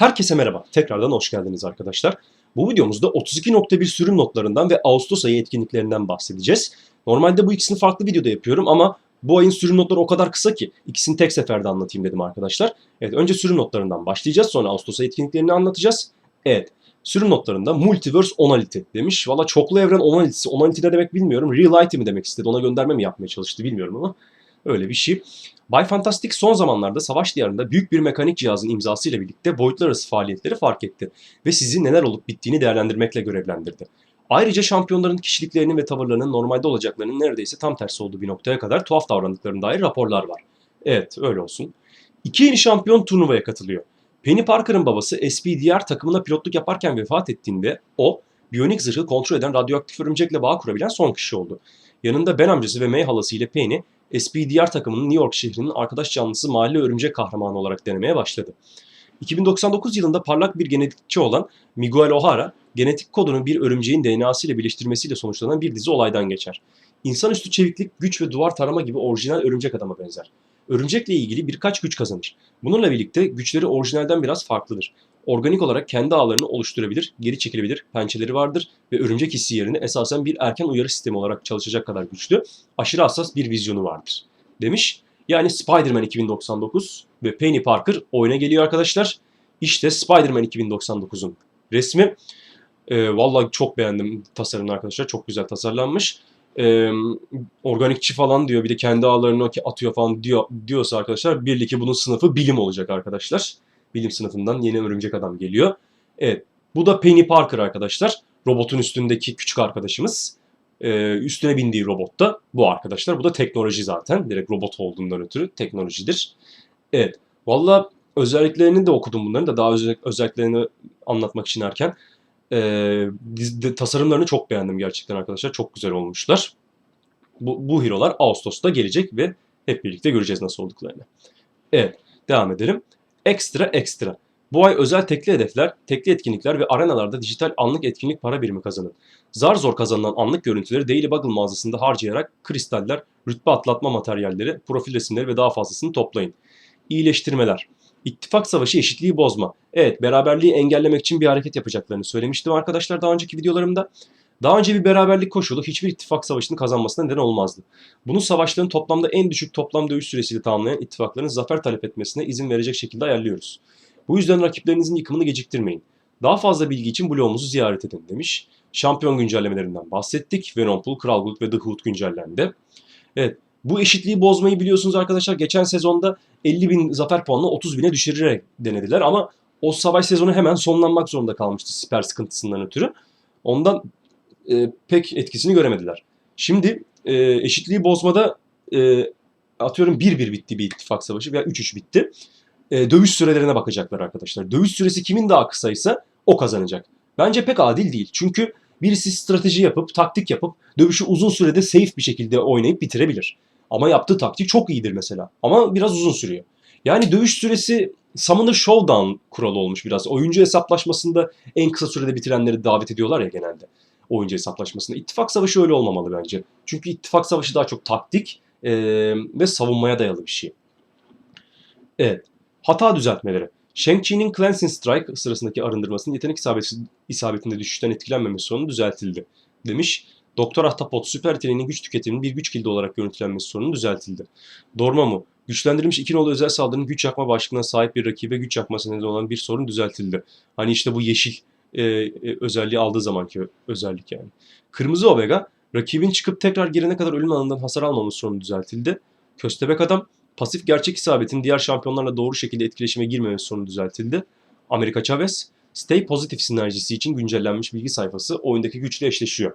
Herkese merhaba. Tekrardan hoş geldiniz arkadaşlar. Bu videomuzda 32.1 sürüm notlarından ve Ağustos ayı etkinliklerinden bahsedeceğiz. Normalde bu ikisini farklı videoda yapıyorum ama bu ayın sürüm notları o kadar kısa ki ikisini tek seferde anlatayım dedim arkadaşlar. Evet önce sürüm notlarından başlayacağız sonra Ağustos ayı etkinliklerini anlatacağız. Evet sürüm notlarında Multiverse Onality demiş. Valla çoklu evren Onality'si. Onality ne demek bilmiyorum. Reality mi demek istedi ona gönderme mi yapmaya çalıştı bilmiyorum ama öyle bir şey. Bay Fantastic son zamanlarda savaş diyarında büyük bir mekanik cihazın imzasıyla birlikte boyutlar arası faaliyetleri fark etti ve sizi neler olup bittiğini değerlendirmekle görevlendirdi. Ayrıca şampiyonların kişiliklerinin ve tavırlarının normalde olacaklarının neredeyse tam tersi olduğu bir noktaya kadar tuhaf davrandıklarına dair raporlar var. Evet öyle olsun. İki yeni şampiyon turnuvaya katılıyor. Penny Parker'ın babası SPDR takımına pilotluk yaparken vefat ettiğinde o, biyonik zırhı kontrol eden radyoaktif örümcekle bağ kurabilen son kişi oldu. Yanında Ben amcası ve May halası ile Penny, SPDR takımının New York şehrinin arkadaş canlısı mahalle örümcek kahramanı olarak denemeye başladı. 2099 yılında parlak bir genetikçi olan Miguel O'Hara, genetik kodunu bir örümceğin DNA'sı ile birleştirmesiyle sonuçlanan bir dizi olaydan geçer. İnsanüstü çeviklik, güç ve duvar tarama gibi orijinal örümcek adama benzer. Örümcekle ilgili birkaç güç kazanır. Bununla birlikte güçleri orijinalden biraz farklıdır. Organik olarak kendi ağlarını oluşturabilir, geri çekilebilir, pençeleri vardır ve örümcek hissi yerine esasen bir erken uyarı sistemi olarak çalışacak kadar güçlü, aşırı hassas bir vizyonu vardır. Demiş. Yani Spider-Man 2099 ve Penny Parker oyuna geliyor arkadaşlar. İşte Spider-Man 2099'un resmi. Ee, vallahi çok beğendim tasarımını arkadaşlar. Çok güzel tasarlanmış. Ee, organikçi falan diyor. Bir de kendi ağlarını atıyor falan diyor diyorsa arkadaşlar belli ki bunun sınıfı bilim olacak arkadaşlar. Bilim sınıfından yeni örümcek adam geliyor. Evet. Bu da Penny Parker arkadaşlar. Robotun üstündeki küçük arkadaşımız. Ee, üstüne bindiği robot da bu arkadaşlar. Bu da teknoloji zaten. Direkt robot olduğundan ötürü teknolojidir. Evet. Valla özelliklerini de okudum bunların da daha özel, özelliklerini anlatmak için erken. Ee, tasarımlarını çok beğendim gerçekten arkadaşlar. Çok güzel olmuşlar. Bu, bu hero'lar Ağustos'ta gelecek ve hep birlikte göreceğiz nasıl olduklarını. Evet. Devam edelim. Ekstra ekstra. Bu ay özel tekli hedefler, tekli etkinlikler ve arenalarda dijital anlık etkinlik para birimi kazanın. Zar zor kazanılan anlık görüntüleri Daily Bugle mağazasında harcayarak kristaller, rütbe atlatma materyalleri, profil resimleri ve daha fazlasını toplayın. İyileştirmeler. İttifak savaşı eşitliği bozma. Evet beraberliği engellemek için bir hareket yapacaklarını söylemiştim arkadaşlar daha önceki videolarımda. Daha önce bir beraberlik koşulu hiçbir ittifak savaşını kazanmasına neden olmazdı. Bunu savaşların toplamda en düşük toplam dövüş süresiyle tamamlayan ittifakların zafer talep etmesine izin verecek şekilde ayarlıyoruz. Bu yüzden rakiplerinizin yıkımını geciktirmeyin. Daha fazla bilgi için bloğumuzu ziyaret edin demiş. Şampiyon güncellemelerinden bahsettik. Venompool, Kralgold ve The Hood güncellendi. Evet bu eşitliği bozmayı biliyorsunuz arkadaşlar. Geçen sezonda 50 bin zafer puanını 30 bine düşürerek denediler ama o savaş sezonu hemen sonlanmak zorunda kalmıştı siper sıkıntısından ötürü. Ondan e, pek etkisini göremediler. Şimdi e, eşitliği bozmada e, atıyorum 1-1 bitti bir ittifak savaşı veya 3-3 bitti. E, dövüş sürelerine bakacaklar arkadaşlar. Dövüş süresi kimin daha kısaysa o kazanacak. Bence pek adil değil. Çünkü birisi strateji yapıp, taktik yapıp dövüşü uzun sürede safe bir şekilde oynayıp bitirebilir. Ama yaptığı taktik çok iyidir mesela. Ama biraz uzun sürüyor. Yani dövüş süresi Summoner Showdown kuralı olmuş biraz. Oyuncu hesaplaşmasında en kısa sürede bitirenleri davet ediyorlar ya genelde. Oyuncu hesaplaşmasında. İttifak savaşı öyle olmamalı bence. Çünkü ittifak savaşı daha çok taktik eee, ve savunmaya dayalı bir şey. Evet. Hata düzeltmeleri. Shang-Chi'nin Cleansing Strike sırasındaki arındırmasının yetenek isabeti, isabetinde düşüşten etkilenmemesi sorunu düzeltildi. Demiş. Doktor Ahtapot süper yeteneğinin güç tüketiminin bir güç kilidi olarak görüntülenmesi sorunu düzeltildi. Dormammu. Güçlendirilmiş iki nolu özel saldırının güç yakma başlığına sahip bir rakibe güç yakması nedeni olan bir sorun düzeltildi. Hani işte bu yeşil e, e, özelliği aldığı zamanki özellik yani. Kırmızı Omega. Rakibin çıkıp tekrar girene kadar ölüm alanından hasar almaması sorunu düzeltildi. Köstebek Adam. Pasif gerçek isabetin diğer şampiyonlarla doğru şekilde etkileşime girmemesi sorunu düzeltildi. Amerika Chavez. Stay Positive sinerjisi için güncellenmiş bilgi sayfası oyundaki güçle eşleşiyor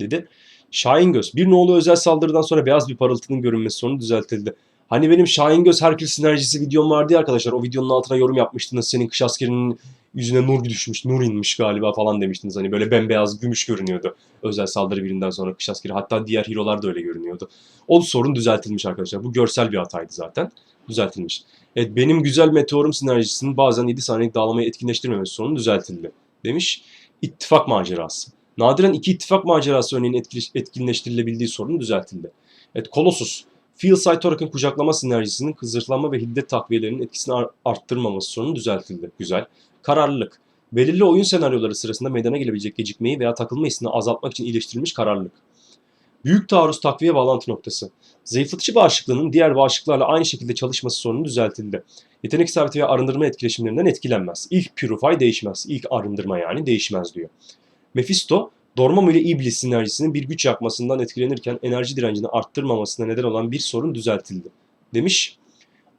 dedi. Şahin Göz. Bir nolu özel saldırıdan sonra beyaz bir parıltının görünmesi sorunu düzeltildi. Hani benim Şahin Göz Herkül sinerjisi videom vardı ya arkadaşlar. O videonun altına yorum yapmıştınız. Senin kış askerinin yüzüne nur düşmüş, nur inmiş galiba falan demiştiniz. Hani böyle bembeyaz gümüş görünüyordu. Özel saldırı birinden sonra kış askeri. Hatta diğer hero'lar da öyle görünüyordu. O sorun düzeltilmiş arkadaşlar. Bu görsel bir hataydı zaten. Düzeltilmiş. Evet benim güzel meteorum sinerjisinin bazen 7 saniyelik dağlamayı etkinleştirmemesi sorunu düzeltildi. Demiş. İttifak macerası. Nadiren iki ittifak macerası örneğin etkili- etkinleştirilebildiği sorun düzeltildi. Evet Colossus. Field Side Torak'ın kucaklama sinerjisinin kızırtlanma ve hiddet takviyelerinin etkisini ar- arttırmaması sorunu düzeltildi. Güzel. Kararlılık. Belirli oyun senaryoları sırasında meydana gelebilecek gecikmeyi veya takılma hissini azaltmak için iyileştirilmiş kararlılık. Büyük taarruz takviye bağlantı noktası. Zayıflatıcı bağışıklığının diğer bağışıklarla aynı şekilde çalışması sorunu düzeltildi. Yetenek sabiti ve arındırma etkileşimlerinden etkilenmez. İlk Purify değişmez. İlk arındırma yani değişmez diyor. Mephisto, Dormammu ile İblis sinerjisinin bir güç yakmasından etkilenirken enerji direncini arttırmamasına neden olan bir sorun düzeltildi. Demiş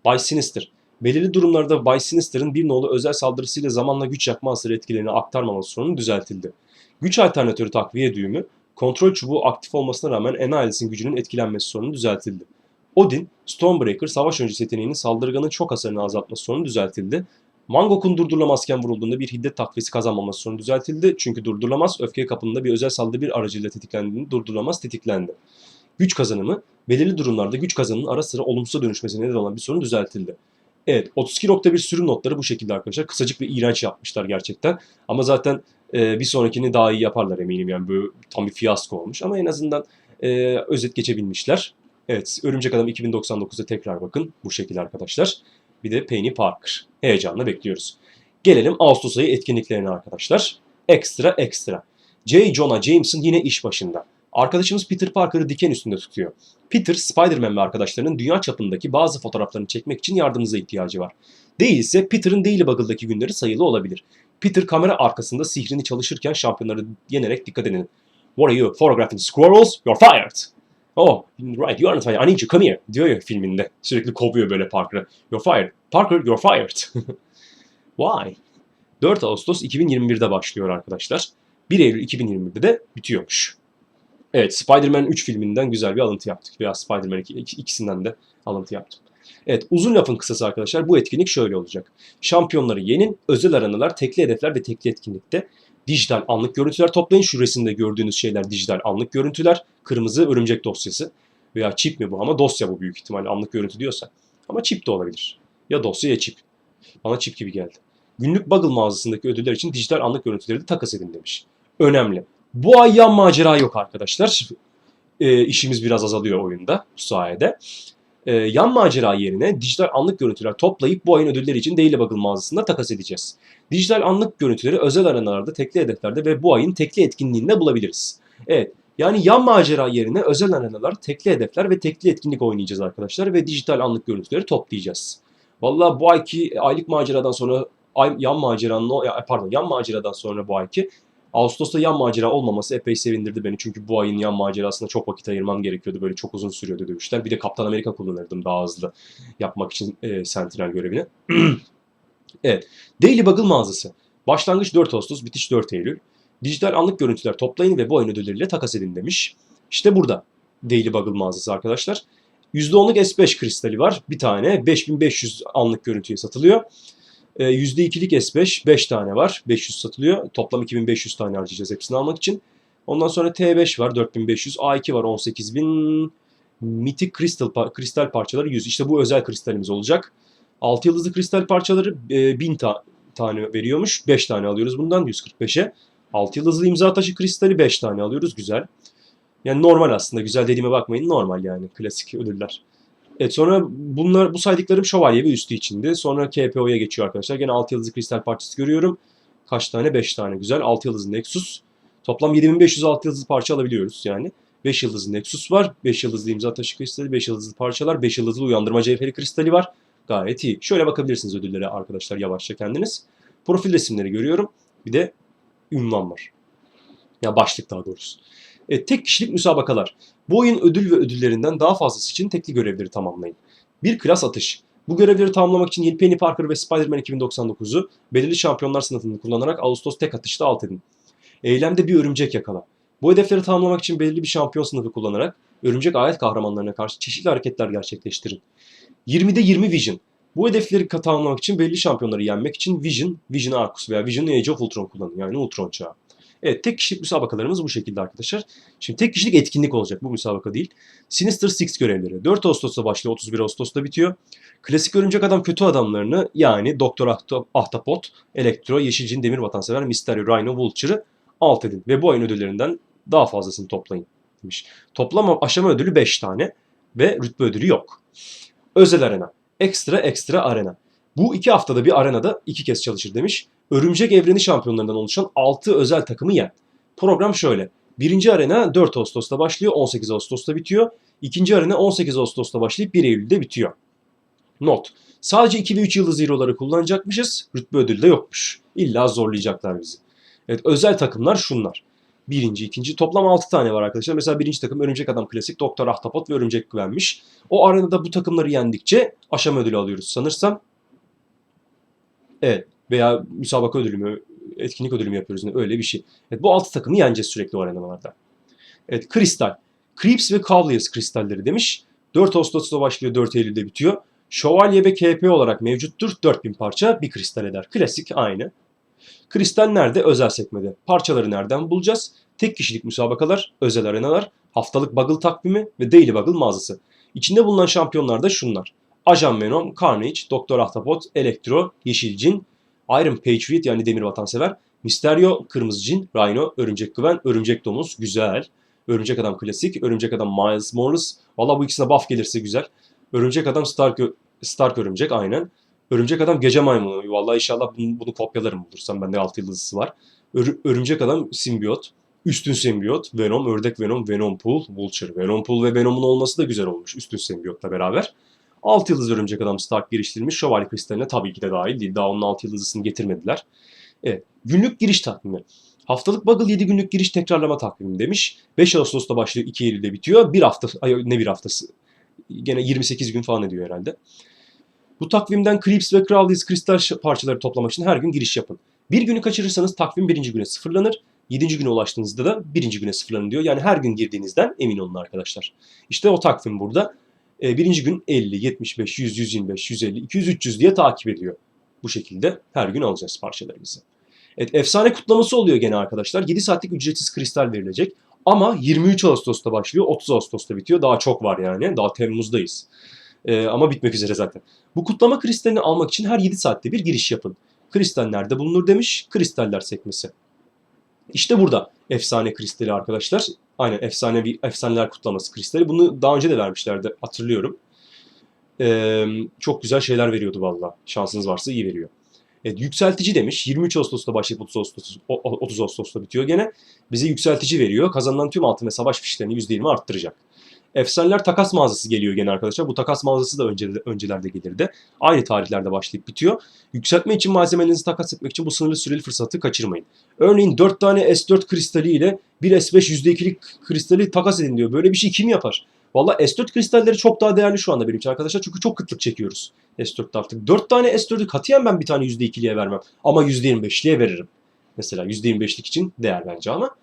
Bay Sinister. Belirli durumlarda Bay Sinister'ın bir nolu özel saldırısıyla zamanla güç yakma hasarı etkilerini aktarmaması sorunu düzeltildi. Güç alternatörü takviye düğümü, kontrol çubuğu aktif olmasına rağmen Annihiles'in gücünün etkilenmesi sorunu düzeltildi. Odin, Stormbreaker savaş öncesi yeteneğinin saldırganın çok hasarını azaltması sorunu düzeltildi. Mangok'un durdurulamazken vurulduğunda bir hiddet takviyesi kazanmaması sorunu düzeltildi. Çünkü durdurulamaz öfke kapında bir özel saldırı bir aracıyla tetiklendiğinde durdurulamaz tetiklendi. Güç kazanımı, belirli durumlarda güç kazanımının ara sıra olumsuza dönüşmesine neden olan bir sorun düzeltildi. Evet 32.1 sürüm notları bu şekilde arkadaşlar. Kısacık ve iğrenç yapmışlar gerçekten. Ama zaten e, bir sonrakini daha iyi yaparlar eminim. Yani böyle tam bir fiyasko olmuş. Ama en azından e, özet geçebilmişler. Evet Örümcek Adam 2099'da tekrar bakın bu şekilde arkadaşlar. Bir de Penny Parker. Heyecanla bekliyoruz. Gelelim Ağustos ayı etkinliklerine arkadaşlar. Ekstra ekstra. J. Jonah Jameson yine iş başında. Arkadaşımız Peter Parker'ı diken üstünde tutuyor. Peter, Spider-Man ve arkadaşlarının dünya çapındaki bazı fotoğraflarını çekmek için yardımınıza ihtiyacı var. Değilse Peter'ın Daily Buggle'daki günleri sayılı olabilir. Peter kamera arkasında sihrini çalışırken şampiyonları yenerek dikkat edin. What are you, photographing squirrels? You're fired. Oh, right, you aren't fired. I need you, come here. Diyor ya filminde. Sürekli kovuyor böyle Parker'ı. You're fired. Parker, you're fired. Why? 4 Ağustos 2021'de başlıyor arkadaşlar. 1 Eylül 2021'de de bitiyormuş. Evet, Spider-Man 3 filminden güzel bir alıntı yaptık. Veya Spider-Man 2, ik- ikisinden de alıntı yaptım. Evet, uzun lafın kısası arkadaşlar bu etkinlik şöyle olacak. Şampiyonları yenin, özel arenalar, tekli hedefler ve tekli etkinlikte dijital anlık görüntüler toplayın. Şu resimde gördüğünüz şeyler dijital anlık görüntüler. Kırmızı örümcek dosyası. Veya çip mi bu ama dosya bu büyük ihtimalle anlık görüntü diyorsa. Ama çip de olabilir. Ya dosya ya çip. Bana çip gibi geldi. Günlük Buggle mağazasındaki ödüller için dijital anlık görüntüleri de takas edin demiş. Önemli. Bu ay yan macera yok arkadaşlar. E, işimiz biraz azalıyor oyunda bu sayede. E, yan macera yerine dijital anlık görüntüler toplayıp bu ayın ödülleri için Daily Bugle mağazasında takas edeceğiz. Dijital anlık görüntüleri özel arenalarda, tekli hedeflerde ve bu ayın tekli etkinliğinde bulabiliriz. Evet, yani yan macera yerine özel arenalar, tekli hedefler ve tekli etkinlik oynayacağız arkadaşlar ve dijital anlık görüntüleri toplayacağız. Vallahi bu ayki aylık maceradan sonra ay, yan maceranın pardon yan maceradan sonra bu ayki Ağustos'ta yan macera olmaması epey sevindirdi beni. Çünkü bu ayın yan macerasına çok vakit ayırmam gerekiyordu. Böyle çok uzun sürüyordu dövüşler. Bir de Kaptan Amerika kullanırdım daha hızlı yapmak için e, Sentinel görevini. evet. Daily Bugle mağazası. Başlangıç 4 Ağustos, bitiş 4 Eylül. Dijital anlık görüntüler toplayın ve bu ayın ödülleriyle takas edin demiş. İşte burada Daily Bugle mağazası arkadaşlar. %10'luk S5 kristali var. Bir tane 5500 anlık görüntüye satılıyor. Ee, %2'lik S5 5 tane var. 500 satılıyor. Toplam 2500 tane harcayacağız hepsini almak için. Ondan sonra T5 var 4500. A2 var 18000. Mythic kristal, kristal parçaları 100. İşte bu özel kristalimiz olacak. 6 yıldızlı kristal parçaları e, 1000 ta- tane veriyormuş. 5 tane alıyoruz bundan 145'e. 6 yıldızlı imza taşı kristali 5 tane alıyoruz. Güzel. Yani normal aslında. Güzel dediğime bakmayın. Normal yani. Klasik ödüller. Evet sonra bunlar bu saydıklarım şövalye ve üstü içindi. Sonra KPO'ya geçiyor arkadaşlar. Gene 6 yıldızlı kristal parçası görüyorum. Kaç tane? 5 tane. Güzel. 6 yıldızlı Nexus. Toplam 7500 6 yıldızlı parça alabiliyoruz yani. 5 yıldızlı Nexus var. 5 yıldızlı imza taşı kristali, 5 yıldızlı parçalar, 5 yıldızlı uyandırma cevheri kristali var. Gayet iyi. Şöyle bakabilirsiniz ödüllere arkadaşlar yavaşça kendiniz. Profil resimleri görüyorum. Bir de ünvan var. Ya başlık daha doğrusu. E, tek kişilik müsabakalar. Bu oyun ödül ve ödüllerinden daha fazlası için tekli görevleri tamamlayın. Bir klas atış. Bu görevleri tamamlamak için yeni Penny Parker ve Spider-Man 2099'u belirli şampiyonlar sınıfını kullanarak Ağustos tek atışta alt edin. Eylemde bir örümcek yakala. Bu hedefleri tamamlamak için belirli bir şampiyon sınıfı kullanarak örümcek ayet kahramanlarına karşı çeşitli hareketler gerçekleştirin. 20'de 20 Vision. Bu hedefleri tamamlamak için belirli şampiyonları yenmek için Vision, Vision Arcus veya Vision Age of Ultron kullanın. Yani Ultron çağı. Evet tek kişilik müsabakalarımız bu şekilde arkadaşlar. Şimdi tek kişilik etkinlik olacak bu müsabaka değil. Sinister Six görevleri 4 Ağustos'ta başlıyor 31 Ağustos'ta bitiyor. Klasik örümcek adam kötü adamlarını yani Doktor Ahta- Ahtapot, Elektro, Yeşilcin, Demir Vatansever, Mysterio, Rhino, Vulture'ı alt edin. Ve bu ayın ödüllerinden daha fazlasını toplayın demiş. Toplam aşama ödülü 5 tane. ve rütbe ödülü yok. Özel arena. Ekstra ekstra arena. Bu iki haftada bir arenada iki kez çalışır demiş. Örümcek evreni şampiyonlarından oluşan 6 özel takımı yen. Program şöyle. Birinci arena 4 Ağustos'ta başlıyor, 18 Ağustos'ta bitiyor. İkinci arena 18 Ağustos'ta başlayıp 1 Eylül'de bitiyor. Not. Sadece 2 ve 3 yıldız hero'ları kullanacakmışız. Rütbe ödülü de yokmuş. İlla zorlayacaklar bizi. Evet özel takımlar şunlar. Birinci, ikinci toplam 6 tane var arkadaşlar. Mesela birinci takım Örümcek Adam Klasik, Doktor Ahtapot ve Örümcek Güvenmiş. O arenada bu takımları yendikçe aşama ödülü alıyoruz sanırsam. Evet veya müsabaka ödülü mü, etkinlik ödülü mü yapıyoruz ne öyle bir şey. Evet bu 6 takımı yeneceğiz sürekli o arenalarda. Evet kristal. Creeps ve Cavaliers kristalleri demiş. 4 Ağustos'ta başlıyor 4 Eylül'de bitiyor. Şövalye ve KP olarak mevcuttur. 4000 parça bir kristal eder. Klasik aynı. Kristal nerede? Özel sekmede. Parçaları nereden bulacağız? Tek kişilik müsabakalar, özel arenalar, haftalık Buggle takvimi ve Daily Buggle mağazası. İçinde bulunan şampiyonlar da şunlar. Ajan Venom, Carnage, Doktor Ahtapot, Elektro, Yeşil Cin, Iron Patriot yani Demir Vatansever, Mysterio, Kırmızı Cin, Rhino, Örümcek Güven, Örümcek Domuz, güzel. Örümcek Adam Klasik, Örümcek Adam Miles Morales. Valla bu ikisine buff gelirse güzel. Örümcek Adam Stark, Stark Örümcek aynen. Örümcek Adam Gece Maymunu. Vallahi inşallah bunu, bunu kopyalarım bulursam. Bende 6 yıldızlısı var. Ör- Örümcek Adam Simbiyot. Üstün Simbiyot. Venom, Ördek Venom, Venom Pool, Vulture. Venom Pool ve Venom'un olması da güzel olmuş. Üstün Simbiyot'la beraber. 6 yıldız Örümcek Adam Stark geliştirilmiş. Şövalye Kristaline tabii ki de dahil değil. Daha onun 6 yıldızlısını getirmediler. Evet. Günlük giriş takvimi. Haftalık Buggle 7 günlük giriş tekrarlama takvimi demiş. 5 Ağustos'ta başlıyor 2 Eylül'de bitiyor. Bir hafta, ay, ne bir haftası? Gene 28 gün falan ediyor herhalde. Bu takvimden Creeps ve Crowleys kristal parçaları toplamak için her gün giriş yapın. Bir günü kaçırırsanız takvim birinci güne sıfırlanır. Yedinci güne ulaştığınızda da birinci güne sıfırlanır diyor. Yani her gün girdiğinizden emin olun arkadaşlar. İşte o takvim burada. E, birinci gün 50, 75, 100, 125, 150, 200, 300 diye takip ediyor. Bu şekilde her gün alacağız parçalarımızı. Evet efsane kutlaması oluyor gene arkadaşlar. 7 saatlik ücretsiz kristal verilecek. Ama 23 Ağustos'ta başlıyor, 30 Ağustos'ta bitiyor. Daha çok var yani. Daha Temmuz'dayız. E, ama bitmek üzere zaten. Bu kutlama kristalini almak için her 7 saatte bir giriş yapın. Kristal nerede bulunur demiş. Kristaller sekmesi. İşte burada efsane kristali arkadaşlar. Aynen efsanevi efsaneler kutlaması kristali. Bunu daha önce de vermişlerdi hatırlıyorum. Ee, çok güzel şeyler veriyordu valla. Şansınız varsa iyi veriyor. Evet, yükseltici demiş. 23 Ağustos'ta başlayıp 30 Ağustos, o- o- 30 Ağustos'ta bitiyor gene. Bize yükseltici veriyor. Kazanılan tüm altın ve savaş fişlerini %20 arttıracak. Efsaneler takas mağazası geliyor gene arkadaşlar. Bu takas mağazası da önce, öncelerde gelirdi. Aynı tarihlerde başlayıp bitiyor. Yükseltme için malzemelerinizi takas etmek için bu sınırlı süreli fırsatı kaçırmayın. Örneğin 4 tane S4 kristali ile bir S5 %2'lik kristali takas edin diyor. Böyle bir şey kim yapar? Valla S4 kristalleri çok daha değerli şu anda benim için arkadaşlar. Çünkü çok kıtlık çekiyoruz S4'te artık. 4 tane S4'ü katiyen ben bir tane %2'liye vermem. Ama %25'liye veririm. Mesela %25'lik için değer bence ama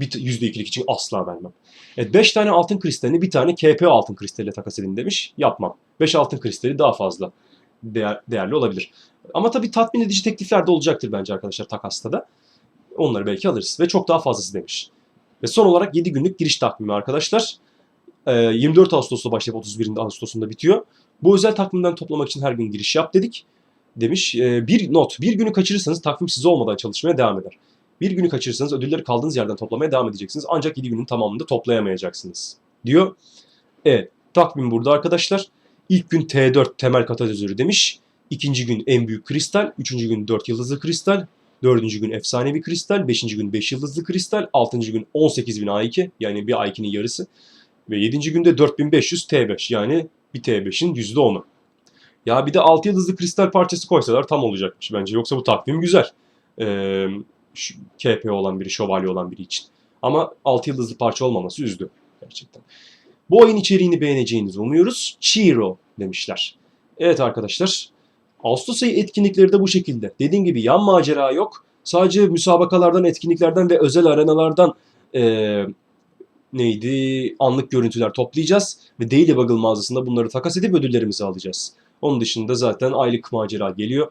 bir t- %2'lik için asla vermem. Evet 5 tane altın kristalini bir tane KP altın kristaliyle takas edin demiş. Yapmam. 5 altın kristali daha fazla değer, değerli olabilir. Ama tabii tatmin edici teklifler de olacaktır bence arkadaşlar takasta da. Onları belki alırız. Ve çok daha fazlası demiş. Ve son olarak 7 günlük giriş takvimi arkadaşlar. Ee, 24 Ağustos'ta başlayıp 31 Ağustos'unda bitiyor. Bu özel takvimden toplamak için her gün giriş yap dedik. Demiş. Ee, bir not. Bir günü kaçırırsanız takvim size olmadan çalışmaya devam eder. Bir günü kaçırırsanız ödülleri kaldığınız yerden toplamaya devam edeceksiniz. Ancak 7 günün tamamında toplayamayacaksınız. Diyor. Evet. Takvim burada arkadaşlar. İlk gün T4 temel katalizörü demiş. İkinci gün en büyük kristal. Üçüncü gün 4 yıldızlı kristal. Dördüncü gün efsanevi kristal. Beşinci gün 5 yıldızlı kristal. Altıncı gün 18.000 A2 yani bir A2'nin yarısı. Ve yedinci günde 4500 T5 yani bir T5'in %10'u. Ya bir de 6 yıldızlı kristal parçası koysalar tam olacakmış bence. Yoksa bu takvim güzel. Ee, KP olan biri, şövalye olan biri için. Ama 6 yıldızlı parça olmaması üzdü gerçekten. Bu oyun içeriğini beğeneceğinizi umuyoruz. Chiro demişler. Evet arkadaşlar. Ağustos ayı etkinlikleri de bu şekilde. Dediğim gibi yan macera yok. Sadece müsabakalardan, etkinliklerden ve özel arenalardan eee, neydi anlık görüntüler toplayacağız. Ve Daily Bugle mağazasında bunları takas edip ödüllerimizi alacağız. Onun dışında zaten aylık macera geliyor.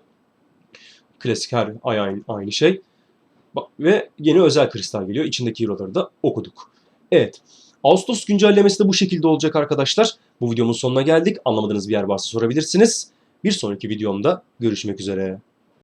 Klasik her ay aynı, aynı şey. Ve yeni özel kristal geliyor. İçindeki hero'ları da okuduk. Evet. Ağustos güncellemesi de bu şekilde olacak arkadaşlar. Bu videomun sonuna geldik. Anlamadığınız bir yer varsa sorabilirsiniz. Bir sonraki videomda görüşmek üzere.